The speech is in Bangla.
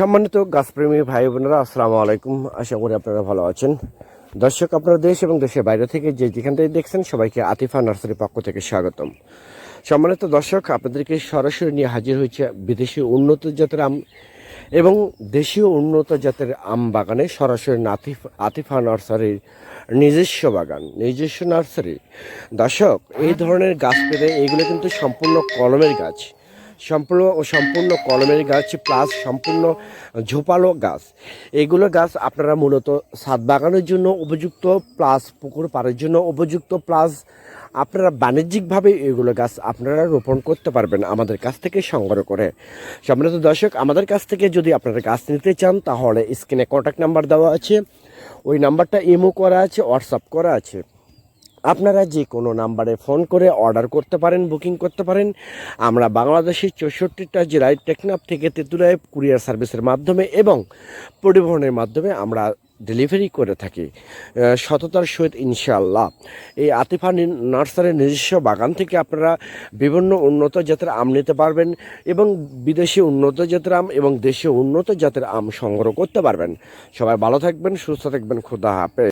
সম্মানিত গাছপ্রেমী ভাই বোনেরা, আসসালামু আলাইকুম। আশা করি আপনারা ভালো আছেন। দর্শক, আপনারা দেশ এবং দেশের বাইরে থেকে যে যেখান থেকে দেখছেন, সবাইকে আতিফা নার্সারির পক্ষ থেকে স্বাগতম। সম্মানিত দর্শক, আপনাদেরকে সরাসরি নিয়ে হাজির হয়েছে বিদেশি উন্নত জাতের আম এবং দেশীয় উন্নত জাতের আম বাগানে সরাসরি নাতিফ, আতিফা নার্সারির নিজস্ব বাগান, নিজস্ব নার্সারি। দর্শক, এই ধরনের গাছ পেলে এগুলো কিন্তু সম্পূর্ণ কলমের গাছ। সম্পূর্ণ ও সম্পূর্ণ কলমের গাছ, প্লাস সম্পূর্ণ ঝোপালো গাছ। এগুলো গাছ আপনারা মূলত ছাদ বাগানের জন্য উপযুক্ত, প্লাস পুকুর পাড়ের জন্য উপযুক্ত, প্লাস আপনারা বাণিজ্যিকভাবে এগুলো গাছ আপনারা রোপণ করতে পারবেন আমাদের কাছ থেকে সংগ্রহ করে। সম্মানিত দর্শক, আমাদের কাছ থেকে যদি আপনারা গাছ নিতে চান, তাহলে স্ক্রিনে কন্ট্যাক্ট নাম্বার দেওয়া আছে। ওই নাম্বারটা ইমো করা আছে হোয়াটসঅ্যাপ করা আছে। আপনারা যে কোনো নাম্বারে ফোন করে অর্ডার করতে পারেন, বুকিং করতে পারেন। আমরা বাংলাদেশের চৌষট্টিটা জেলায় টেকনাফ থেকে তেঁতুলায় কুরিয়ার সার্ভিসের মাধ্যমে এবং পরিবহনের মাধ্যমে আমরা ডেলিভারি করে থাকি। সততার সহিত ইনশাআল্লাহ। এই আতিফা নার্সারির নিজস্ব বাগান থেকে আপনারা বিভিন্ন উন্নত জাতের আম নিতে পারবেন এবং বিদেশি উন্নত জাতের আম এবং দেশীয় উন্নত জাতের আম সংগ্রহ করতে পারবেন। সবাই ভালো থাকবেন, সুস্থ থাকবেন, খুদা হাফেজ।